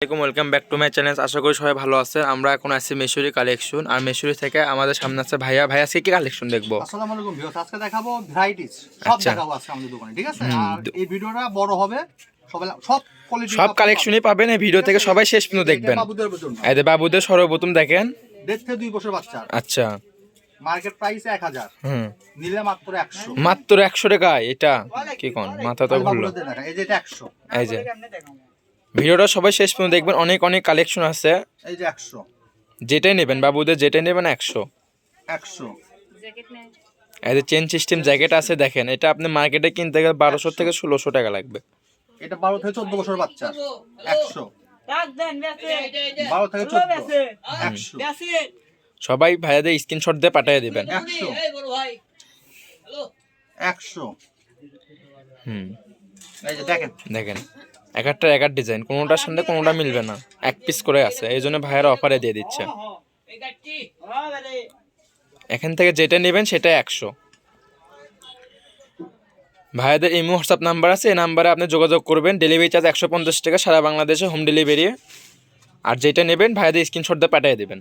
আসসালামাইকুম welcome back to my channel আশা করি সবাই ভালো আছেন আমরা এখন আছি মেশুরি কালেকশন আর মেশুরি থেকে আমাদের সামনে আছে ভাইয়া। ভাইয়া আজকে কি কালেকশন দেখব? আসসালামু আলাইকুম ভিউয়ার্স আজকে দেখাবো ভ্যারাইটিস সব আচ্ছা। দেখাবো আজকে আমাদের দোকানে ঠিক আছে? আর এই ভিডিওটা বড় হবে। সব কালেকশনই পাবেন। এই ভিডিও থেকে সবাই শেষ পর্যন্ত দেখবেন। এদের বাবুদের সর্বপ্রথম দেখেন। দেড় থেকে দুই বছর বাচ্চা। আচ্ছা। মার্কেট প্রাইস এক হাজার। হুম। নিলে মাত্র একশো। মাত্র একশো টাকায় এটা? কি কোন? মাথা তো ঘুরলো। এই যে এটা একশো। এই যে। ভিডিওটা সবাই শেষ পর্যন্ত দেখবেন। অনেক অনেক কালেকশন আছে। এই যে একশো। যেটাই নেবেন বাবুদের যেটাই নেবেন একশো। একশো। এই যে চেন সিস্টেম জ্যাকেট আছে দেখেন এটা আপনি মার্কেটে কিনতে গেলে বারোশো থেকে ষোলোশো টাকা লাগবে। এটা বারো থেকে চোদ্দ বছর বাচ্চা। একশো। ডাক দেন বেসে বারো থেকে চোদ্দ। একশো। সবাই ভাইয়াদের স্ক্রিনশট দিয়ে পাঠিয়ে দিবেন। একশো। এই বড় ভাই হ্যালো একশো। হুম। এই যে দেখেন। দেখেন। এক একটা এক এক ডিজাইন কোনোটার সঙ্গে কোনোটা মিলবে না। এক পিস করে আছে, এই জন্য ভাইয়েরা অফারে দিয়ে দিচ্ছে। এখান থেকে যেটা নেবেন সেটা একশো। ভাইয়াদের ইমো, হোয়াটসঅ্যাপ নাম্বার আছে, এই নাম্বারে আপনি যোগাযোগ করবেন। ডেলিভারি চার্জ একশো পঞ্চাশ টাকা সারা বাংলাদেশে হোম ডেলিভারি আর যেটা নেবেন ভাইয়াদের স্ক্রিনশট দিয়ে পাঠিয়ে দেবেন।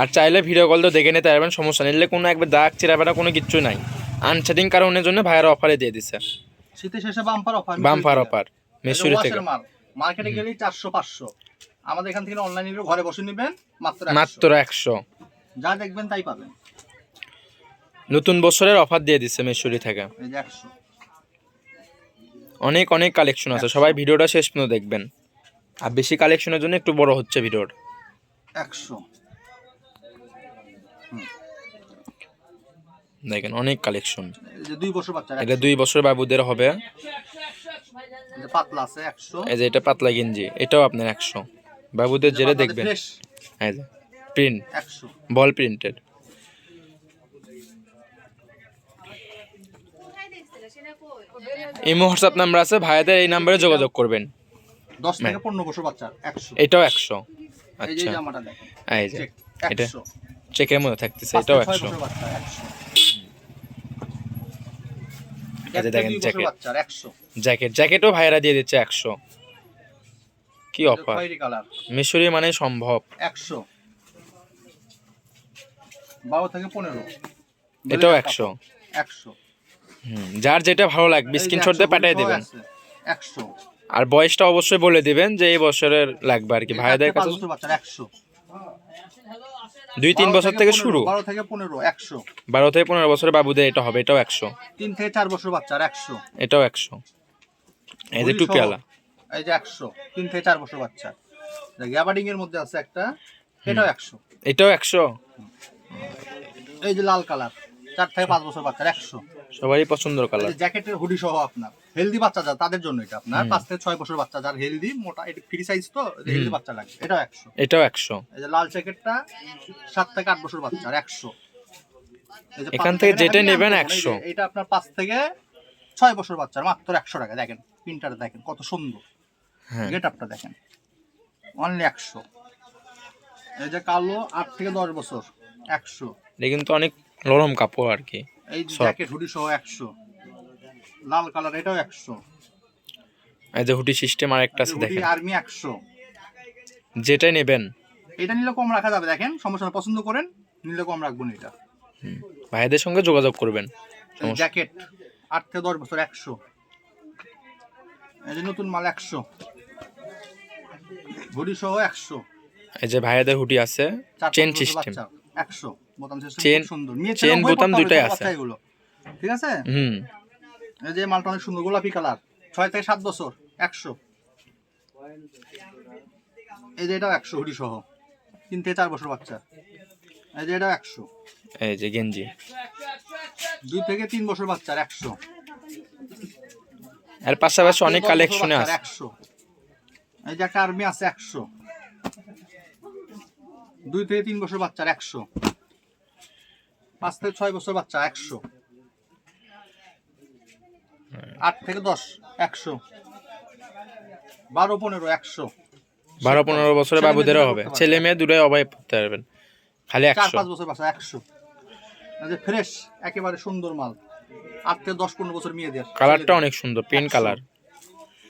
আর চাইলে ভিডিও কল তো দেখে নিতে পারবেন, সমস্যা নিলে কোনো একবার দাগ চিরাবেটা কোনো কিচ্ছু নাই। আনসেটিং কারণের জন্য ভাইয়ারা অফারে দিয়ে দিচ্ছে। শীতের শেষে বাম্পার অফার বাম্পার অফার থেকে। মাল মার্কেটে চারশো পাঁচশো। আমাদের এখান থেকে অনলাইনে ঘরে বসে নেবেন মাত্র মাত্র একশো। যা দেখবেন তাই পাবেন। নতুন বছরের অফার দিয়ে দিচ্ছে মেসুরি থেকে। অনেক অনেক কালেকশন আছে। সবাই ভিডিওটা শেষ পর্যন্ত দেখবেন। আর বেশি কালেকশনের জন্য একটু বড় হচ্ছে ভিডিওটা একশো। দেখেন অনেক কালেকশন দুই বছর বাচ্চা এটা দুই বছর বাবুদের হবে। পাতলা আছে একশো। এই যে এটা পাতলা গেঞ্জি এটাও আপনার একশো। বাবুদের যেটা দেখবেন। প্রিন্ট একশো। বল প্রিন্টেড ইমো হোয়াটসঅ্যাপ নাম্বার আছে ভাইয়াদের এই নাম্বারে যোগাযোগ করবেন। দশ থেকে পনেরো বছর বাচ্চা একশো। এটাও একশো। আচ্ছা। এই যে এটা চেকের মধ্যে থাকতেছে এটাও একশো। থেকে দেখেন জ্যাকেট জ্যাকেট জ্যাকেটও ভাইয়ারা দিয়ে দিচ্ছে একশো। কি অফার মিশরি মানে সম্ভব। একশো। বারো থেকে পনেরো। এটাও একশো। একশো। হুম যার যেটা ভালো লাগবে স্ক্রিনশট দিয়ে পাঠিয়ে দেবেন। একশো। আর বয়সটা অবশ্যই বলে দিবেন যে এই বছরের লাগবে আর কি। ভাইদের কাছে একশো। দুই তিন বছর থেকে শুরু? বারো থেকে পনেরো একশো। বারো থেকে পনেরো বছরের বাবুদের এটা হবে এটাও একশো। তিন থেকে চার বছর বাচ্চার একশো। এটাও একশো। এই যে টুপিওয়ালা। এই যে একশো তিন থেকে চার বছর বাচ্চা। গ্যাবার্ডিং এর মধ্যে আছে একটা এটাও একশো। এটাও একশো? এই যে লাল কালার চার থেকে পাঁচ বছর বাচ্চার একশো। সবারই পছন্দের কালার। জ্যাকেটের হুডি সহ আপনার। হেলদি বাচ্চা যা তাদের জন্য এটা আপনার পাঁচ থেকে ছয় বছর বাচ্চা যার হেলদি মোটা এটা ফ্রি সাইজ তো হেলদি বাচ্চা লাগবে এটাও একশো। এটাও একশো। এই যে লাল জ্যাকেটটা সাত থেকে আট বছর বাচ্চার একশো। এখান থেকে যেটা নেবেন একশো। এটা আপনার পাঁচ থেকে ছয় বছর বাচ্চার মাত্র একশো টাকা দেখেন প্রিন্টার দেখেন কত সুন্দর। হ্যাঁ। গেট আপটা দেখেন অনলি একশো। এই যে কালো আট থেকে দশ বছর একশো। এটা কিন্তু অনেক নরম কাপড় আর কি এই জ্যাকেট হুডি সহ একশো। লাল কালার এটাও একশো। এই যে হুডি সিস্টেম আর একটা আছে দেখেন। আর্মি একশো। যেটাই নেবেন। এটা নিলে কম রাখা যাবে দেখেন সমস্যা পছন্দ করেন নিলে কম রাখব না এটা। হুম। ভাইদের সঙ্গে যোগাযোগ করবেন জ্যাকেট আট থেকে দশ বছর একশো। এই যে নতুন মাল একশো। হুডি সহ একশো। এই যে ভাইয়াদের হুডি আছে চেন সিস্টেম। একশো। বোতাম সিস্টেম চেন- সুন্দর। চেন বোতাম দুটোই আছে। ঠিক আছে? হুম। যে মালটা অনেক সুন্দর গোলাপি কালার। ছয় থেকে সাত বছর একশো। এই যে এটাও একশো হুডি সহ তিন থেকে চার বছর বাচ্চা। এই যে এটাও একশো। এই যে গেঞ্জি। দুই থেকে তিন বছর বাচ্চার একশো। এর পাশাপাশি অনেক কালেকশনে আছে। একশো। এই যে একটা আর্মি আছে একশো। দুই থেকে তিন বছর বাচ্চার একশো। পাঁচ থেকে ছয় বছর বাচ্চা একশো। আট থেকে দশ একশো। বারো পনেরো একশো। বারো পনেরো বছরের ছেলে বাবুদেরও হবে। ছেলে মেয়ে দুটোই অবাই পড়তে পারবেন। খালি চার একশো। পাঁচ বছর বাচ্চা একশো। যে ফ্রেশ একেবারে সুন্দর মাল। আট থেকে দশ পনেরো বছর মেয়েদের। কালারটা অনেক সুন্দর একশো। কালার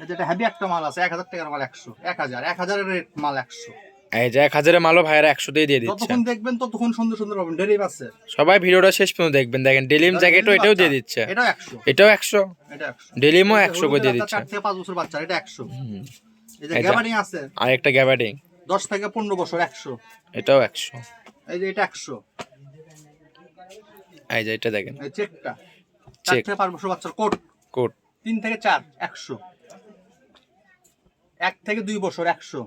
এই যে এটা হেভি একটা মাল আছে এক হাজার টাকার মাল একশো। এক হাজার এক হাজারের রেট মাল একশো। এই যে এক হাজারের মালও ভাইয়ারা একশোতেই দিয়ে দিচ্ছে। যতক্ষণ দেখবেন ততক্ষণ সুন্দর সুন্দর পাবেন ডেলিভ আছে সবাই ভিডিওটা শেষ পর্যন্ত দেখবেন। দেখেন ডেলিম জ্যাকেটও এটাও দিয়ে দিচ্ছে। এটাও একশো। এটাও একশো। এটা একশো। ডেলিমও একশো করে দিয়ে দিচ্ছে। চার থেকে পাঁচ বছর বাচ্চা এটা একশো। এই যে গ্যাবারিং আছে। আর একটা গ্যাবার্ডিং দশ থেকে পনেরো বছর একশো। এটাও একশো। এই যে এটা একশো। এই যে এটা দেখেন। এই চেকটা। চেক। থেকে পাঁচ বছর বাচ্চার কোট। কোট। তিন থেকে চার একশো। এক থেকে দুই বছর একশো।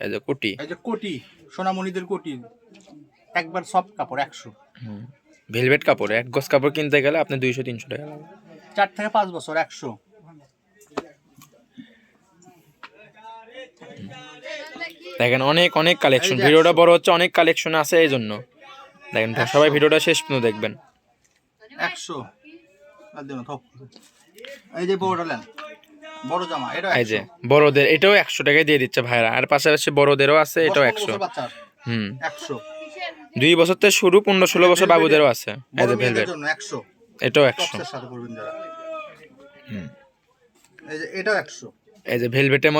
এই যে কোটি। এই যে কোটি সোনামণিদের কোটি। একবার সব কাপড় একশো। ভেলভেট কাপড় এক গজ কাপড় কিনতে গেলে আপনি দুইশো তিনশো টাকা লাগবে। চার থেকে পাঁচ বছর একশো। দেখেন অনেক অনেক কালেকশন ভিডিওটা বড় হচ্ছে অনেক কালেকশন আছে এই জন্য। দেখেন সবাই ভিডিওটা শেষ পর্যন্ত দেখবেন। একশো। এই যে বড় লেন। বড় জামা এটা এই যে বড়দের এটাও একশো টাকায় দিয়ে দিচ্ছে ভাইরা। আর পাশাপাশি বড়দেরও আছে এটাও একশো। হুম। একশো। দুই বছর থেকে শুরু পনেরো ষোলো বছর বাবুদেরও আছে। এই যে ভেলভেট একশো। এটাও একশো। হুম। এই যে এটাও একশো। এই যে ভেলভেটের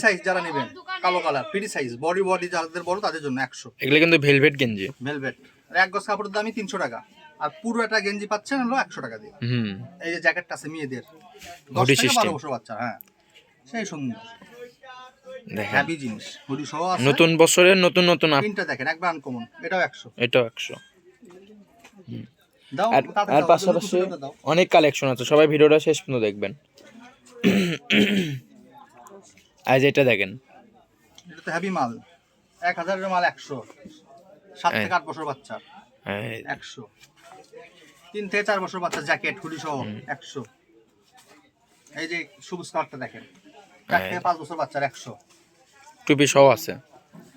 সাইজ যারা নেবেন কালো colour free size body body যাদের বড় তাদের জন্য একশো। এগুলো কিন্তু ভেলভেট গেঞ্জি। ভেলভেট আর এক গজ কাপড়ের দামই তিনশো টাকা। আর পুরো একটা গেঞ্জি পাচ্ছেন হলো একশো টাকা দিয়ে। এই যে জ্যাকেটটা আছে মেয়েদের। দশ থেকে বারো বছর বাচ্চা হ্যাঁ। সেই সুন্দর। হ্যাভি জিনিস। হুডি সহ নতুন বছরের নতুন নতুন প্রিন্টটা দেখেন একবার আনকমন এটাও একশো। এটাও একশো। আর পাশাপাশি। অনেক কালেকশন আছে। সবাই ভিডিওটা শেষ পর্যন্ত দেখবেন। আজ এটা দেখেন। এটা তো হেভি মাল। এক হাজারের মাল একশো। সাত থেকে আট বছর বাচ্চা। এই একশো। তিন থেকে চার বছর বাচ্চা জ্যাকেট হুডি সহ একশো। এই যে সবুজ কালারটা দেখেন। চার থেকে পাঁচ বছর বাচ্চার একশো। টুপি সহ আছে।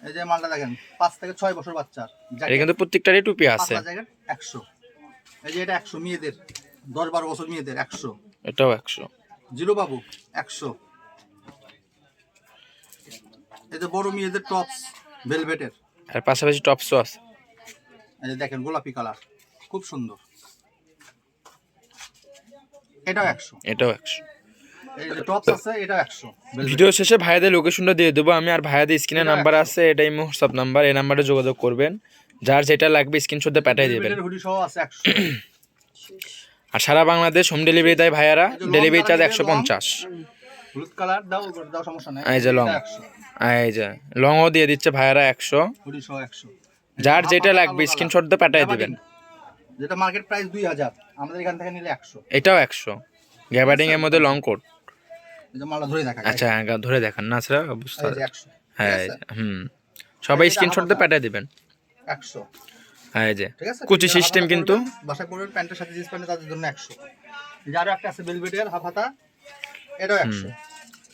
এই যে মালটা দেখেন পাঁচ থেকে ছয় বছর বাচ্চার কিন্তু প্রত্যেকটারই টুপি আছে। একশো। এই যে এটা একশো মেয়েদের। দশ বারো বছর মেয়েদের একশো। এটাও একশো। জিরো বাবু একশো। এই যে বড় মেয়েদের টপস ভেলভেটের আর পাশাপাশি টপসও আছে। এই যে দেখেন গোলাপি কালার খুব সুন্দর। এটাও একশো। একশো। ভিডিও শেষে ভাইয়াদের লোকেশনটা দিয়ে দেবো। আমি আর ভাইয়াদের স্ক্রিনে নাম্বার আছে এটাই হোয়াটসঅ্যাপ নাম্বার এই নাম্বারে যোগাযোগ করবেন। যার যেটা লাগবে স্ক্রিনশটে পাঠিয়ে দেবেন। আর সারা বাংলাদেশ হোম ডেলিভারি দেয় ভাইয়ারা। ডেলিভারি চার্জ একশো পঞ্চাশ। এই যে লং। এই যে লংও দিয়ে দিচ্ছে ভাইয়ারা একশো। যার যেটা লাগবে স্ক্রিনশট দিয়ে পাঠিয়ে দিবেন। যেটা মার্কেট প্রাইস দুই হাজার আমাদের এখান থেকে নিলে একশো। এটাও একশো। গ্যাবার্ডিং এর মধ্যে লং কোট মালটা ধরে দেখা আচ্ছা হ্যাঁ, ধরে দেখান। না স্যার বুঝতে হ্যাঁ হুম। সবাই স্ক্রিনশট দিয়ে পাঠিয়ে দিবেন। একশো। হ্যাঁ এই যে। ঠিক আছে? কুচি সিস্টেম কিন্তু। বাসায় পড়বেন প্যান্টের সাথে জিন্স প্যান্ট তাদের জন্য একশো। যারও একটা আছে বেলভেটের হাফ হাতা এটাও একশো।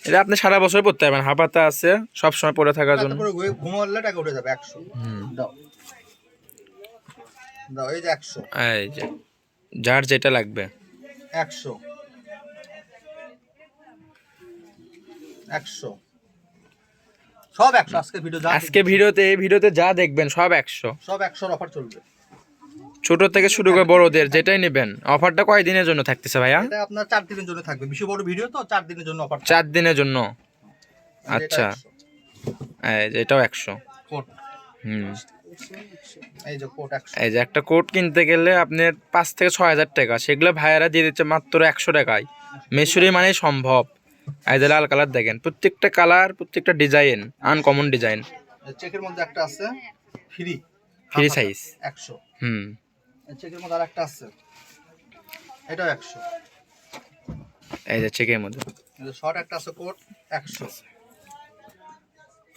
এটা আপনি সারা বছর পড়তে পারবেন। হাফাতা আছে সব সময় পরে থাকার জন্য। ঘুমালে টাকা উঠে যাবে একশো। হুম। দাও। দাও এই যে একশো। এই যে যার যেটা লাগবে। একশো। একশো। সব একশো আজকে ভিডিও আজকে ভিডিওতে এই ভিডিওতে যা দেখবেন সব একশো। সব একশোর অফার চলবে। ছোট থেকে শুরু করে বড়দের যেটাই নেবেন। অফারটা কয় দিনের জন্য থাকতেছে ভাইয়া? এটা আপনার চার দিনের জন্য থাকবে। বেশি বড় ভিডিও তো চার দিনের জন্য অফার চার দিনের জন্য। আচ্ছা। এটাও একশো। হুম। এই যে একটা কোট কিনতে গেলে আপনার পাঁচ থেকে ছয় হাজার টাকা সেগুলো ভাইয়ারা দিয়ে দিচ্ছে মাত্র একশো টাকায়। মেসুরি মানে সম্ভব। এই যে লাল কালার দেখেন প্রত্যেকটা কালার প্রত্যেকটা ডিজাইন আনকমন ডিজাইন। চেকের মধ্যে একটা আছে ফ্রি। Free size. একশো। হুম। চেকের মধ্যে আর একটা আছে এটাও একশো। এই যে চেকের মধ্যে। শর্ট একটা আছে কোট একশো।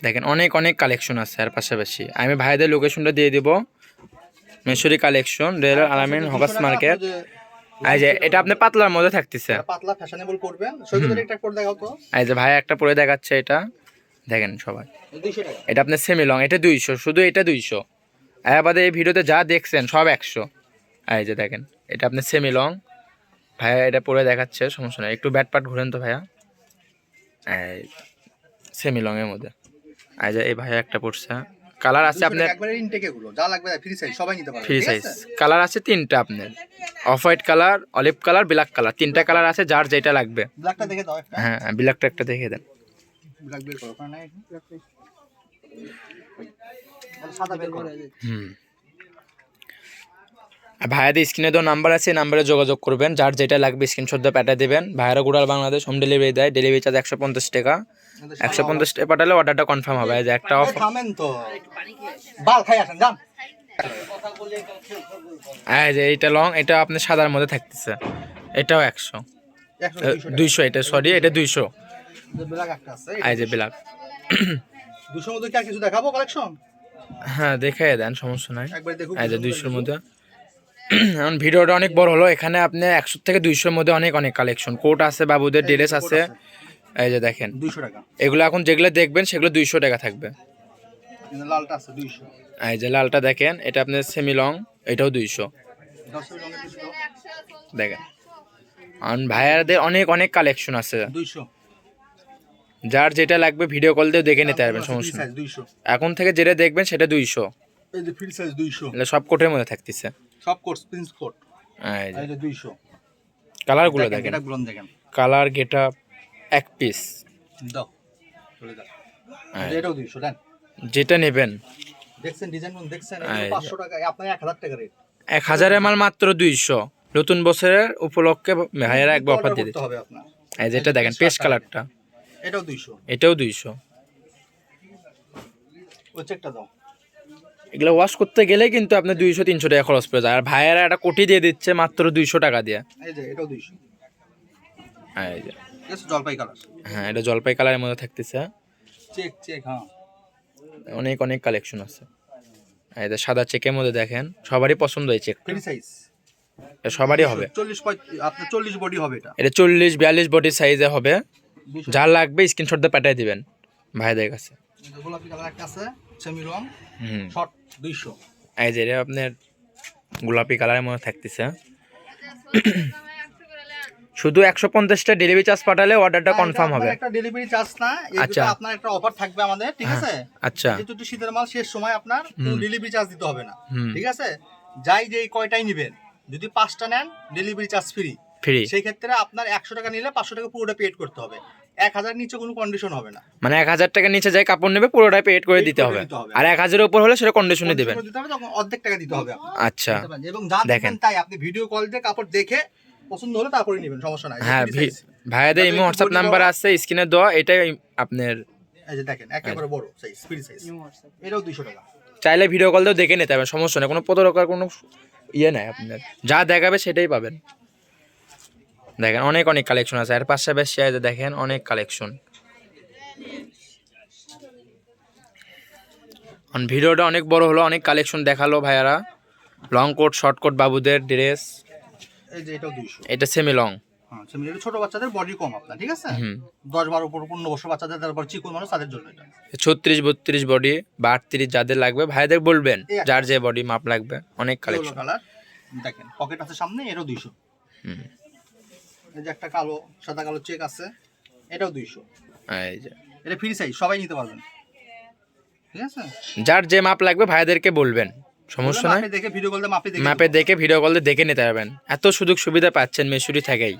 দেখেন অনেক অনেক কালেকশন আছে আর পাশাপাশি। আমি ভাইদের লোকেশনটা দিয়ে দিব। মেসুরি collection rail Alamin hawkers market এটা আপনি পাতলার মধ্যে থাকতেছে। পাতলা ফ্যাশনেবল করবেন একটা কোট দেখাও তো। এই ভাই একটা পরে দেখাচ্ছে এটা। দেখেন সবাই। এটা আপনার সেমি লং এটা দুইশো শুধু এটা দুইশো। বাদে এই ভিডিওতে যা দেখছেন সব একশো। এই যে দেখেন এটা আপনার সেমি লং ভাইয়া এটা পরে দেখাচ্ছে সমস্যা নেই। একটু ব্যাট পাট ঘুরেন তো ভাইয়া। সেমি লং এর মধ্যে। এই এই ভাইয়া একটা পড়ছে। কালার আছে আপনার একবারে ইনটেক এগুলো যা লাগবে ফ্রি সাইজ সবাই নিতে পারবে ফ্রি সাইজ কালার আছে? তিনটা আপনার। Off white colour olive colour black colour তিনটা কালার আছে যার যেটা লাগবে। ব্ল্যাকটা দেখে দাও একটা। হ্যাঁ ব্ল্যাকটা একটা দেখে দেন। ব্ল্যাক বের করো নাই সাদা বের করো। হুম। ভাইয়াদের স্ক্রিনে তো নাম্বার আছে নাম্বারে যোগাযোগ করবেন। যার যেটা লাগবে স্ক্রিনশট দিয়ে পাঠিয়ে দেবেন। ভাইয়ারা গুড়াল বাংলাদেশ হোম ডেলিভারি দেয়। ডেলিভারি চার্জ একশো পঞ্চাশ টাকা। একশো পঞ্চাশ টাকা পাঠালে অর্ডারটা কনফার্ম হবে। এই যে একটা এই অফ থামেন তো। বাল খাই আসেন যান। এই যে এইটা লং এটা আপনার সাদার মধ্যে থাকতেছে। এটাও একশো। দুইশো এটা সরি এটা দুইশো। এই যে ব্ল্যাক। দুশোর মধ্যে কি আর কিছু দেখাবো কালেকশন হ্যাঁ দেখে দেন সমস্যা নাই। এই যে দুইশোর মধ্যে এখন ভিডিওটা অনেক বড় হলো এখানে আপনি একশো থেকে দুইশোর মধ্যে অনেক অনেক কালেকশন কোট আছে বাবুদের ড্রেস আছে। এই যে দেখেন। দুইশো টাকা। এগুলো এখন যেগুলো দেখবেন সেগুলো দুইশো টাকা থাকবে। লালটা আছে দুইশো। এই যে লালটা দেখেন এটা আপনার সেমি লং এটাও দুইশো। দেখেন। আর ভাইয়াদের অনেক অনেক কালেকশন আছে। দুইশো। যার যেটা লাগবে ভিডিও কল দিয়ে দেখে নিতে পারবেন সমস্যা এখন থেকে যেটা দেখবেন সেটা দুইশো। সব কোটের মধ্যে থাকতেছে। সব কোর্স প্রিন্স কোট কালারগুলো দেখেন কালার গেটা এক পিস হ্যাঁ। যেটা নেবেন। দেখছেন ডিজাইন দেখছেন পাঁচশো টাকা আপনার এক হাজার টাকা রেট এক হাজারের মাল মাত্র দুইশো। নতুন বছরের উপলক্ষে ভাইয়েরা একবার অফার দিয়ে দিচ্ছে। হবে আপনার। যেটা দেখেন পেস্ট কালারটা। এটাও দুইশো। এটাও দুইশো। এগুলো ওয়াশ করতে গেলে কিন্তু আপনার দুইশো তিনশো টাকা খরচ পড়ে যায়। আর ভাইয়েরা একটা কোটি দিয়ে দিচ্ছে মাত্র দুইশো টাকা দিয়ে। এই যে এটাও দুইশো। এই যে। জলপাই কালার হ্যাঁ এটা জলপাই কালারের মধ্যে থাকতেছে। চেক চেক হ্যাঁ। অনেক অনেক কালেকশন আছে। যে সাদা চেকের মধ্যে দেখেন সবারই পছন্দ এই চেক ফ্রি সাইজ সবারই হবে। চল্লিশ আপনার চল্লিশ বডি হবে এটা। এটা চল্লিশ বিয়াল্লিশ বডি সাইজে হবে। যার লাগবে স্ক্রিনশট দিয়ে পাঠিয়ে দিবেন ভাইদের কাছে। এই যে গোলাপি কালার একটা আছে সেমি রং। শর্ট দুইশো। এই যে আপনার গোলাপি কালারের মধ্যে থাকতেছে। শুধু একশো পঞ্চাশটা ডেলিভারি চার্জ পাঠালে অর্ডারটা কনফার্ম হবে। একটা ডেলিভারি চার্জ না আচ্ছা। আপনার একটা অফার থাকবে আমাদের ঠিক আছে? আচ্ছা। যেহেতু শীতের মাল শেষ সময় আপনার ডেলিভারি চার্জ দিতে হবে না ঠিক আছে? যাই যেই কয়টাই নেবেন যদি পাঁচটা নেন ডেলিভারি চার্জ ফ্রি ফ্রি সেই ক্ষেত্রে আপনার একশো টাকা নিলে পাঁচশো টাকা পুরোটা পেড করতে হবে। এক হাজার নিচে কোনো কন্ডিশন হবে না। মানে এক হাজার টাকা নিচে যায় কাপড় নেবে পুরোটাই পেড করে দিতে হবে। আর এক হাজারের উপর হলে সেটা কন্ডিশনে দিবেন। দিতে হবে তখন অর্ধেক টাকা দিতে হবে আচ্ছা। এবং যা। দেখেন। তাই আপনি ভিডিও কল দিয়ে কাপড় দেখে পছন্দ হলে তারপরে নেবেন সমস্যা নাই। হ্যাঁ ভাইয়াদের ইমো হোয়াটসঅ্যাপ নাম্বার আছে স্ক্রিনে দেওয়া এটাই আপনার এই যে দেখেন একেবারে বড় সাইজ ফ্রি সাইজ এটাও দুইশো টাকা। চাইলে ভিডিও কল দিয়েও দেখে নিতে পারবেন সমস্যা নেই কোনো প্রতারকার কোনো ইয়ে নাই আপনার। যা দেখাবে সেটাই পাবেন। দেখেন অনেক অনেক কালেকশন আছে। আর পাশাপাশি এই যে দেখেন অনেক কালেকশন ভিডিওটা অনেক বড় হলো অনেক কালেকশন দেখাল ভাইয়ারা। লং কোট শর্ট কোট বাবুদের ড্রেস এই যে এটাও দুইশো। এটা সেমি লং হ্যাঁ সেমি এটা ছোট বাচ্চাদের বডি কম আপনার ঠিক আছে? হুম। দশ বারো পনেরো পনেরো বছর বাচ্চাদের তারপর চিকন মানুষ তাদের জন্য এটা। ছত্রিশ বত্রিশ বডি বা আটত্রিশ যাদের লাগবে। ভাইদের বলবেন যার যে বডি মাপ লাগবে। অনেক কালেকশন কালার দেখেন পকেট আছে সামনে এটাও দুইশো। হুম। এই যে একটা কালো সাদা কালো চেক আছে এটাও দুইশো। এই যে। এটা ফ্রি সাইজ সবাই নিতে পারবেন। ঠিক আছে? যার যে মাপ লাগবে ভাইদেরকে বলবেন। সমস্যা নাই? মাপে দেখে ভিডিও কলতে মাপে দেখে ম্যাপে দেখে ভিডিও কল দেখে নিতে পারবেন। এত সুযোগ সুবিধা পাচ্ছেন মিশুরি থেকেই।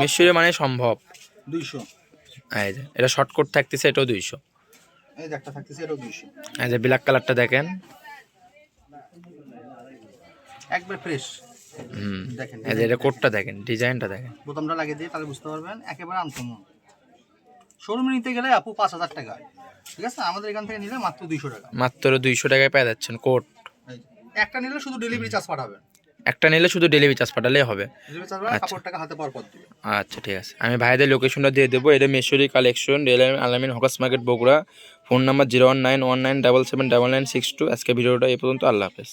মিশুরি মানে সম্ভব। দুইশো। এটা শর্টকট থাকতেছে এটাও দুইশো। যে ব্ল্যাক কালারটা দেখেন। একবার ফ্রেশ হুম। দেখেন এই যে এটা কোটটা দেখেন। ডিজাইনটা দেখেন। বোতামটা লাগিয়ে দিয়ে তাহলে বুঝতে পারবেন একেবারে আনকমন শোরুমে নিতে গেলে আপু পাঁচ হাজার টাকা। ঠিক আছে? আমাদের এখান থেকে নিলে মাত্র দুইশো টাকা। মাত্র দুইশো টাকায় পেয়ে যাচ্ছেন কোট। একটা নিলে শুধু ডেলিভারি চার্জ পাঠাবেন। একটা নিলে শুধু ডেলিভারি চার্জ পাঠালেই হবে। ডেলিভারি চার্জ আচ্ছা। কাপড় টাকা হাতে পাওয়ার পর দিবে। আচ্ছা ঠিক আছে। আমি ভাইদের লোকেশনটা দিয়ে দেবো। এটা মেশুরি কালেকশন রেল আলামিন hawkers market Bogura phone number zero one nine one nine double seven double nine six two আজকে ভিডিওটা এই পর্যন্ত। আল্লাহ হাফেজ।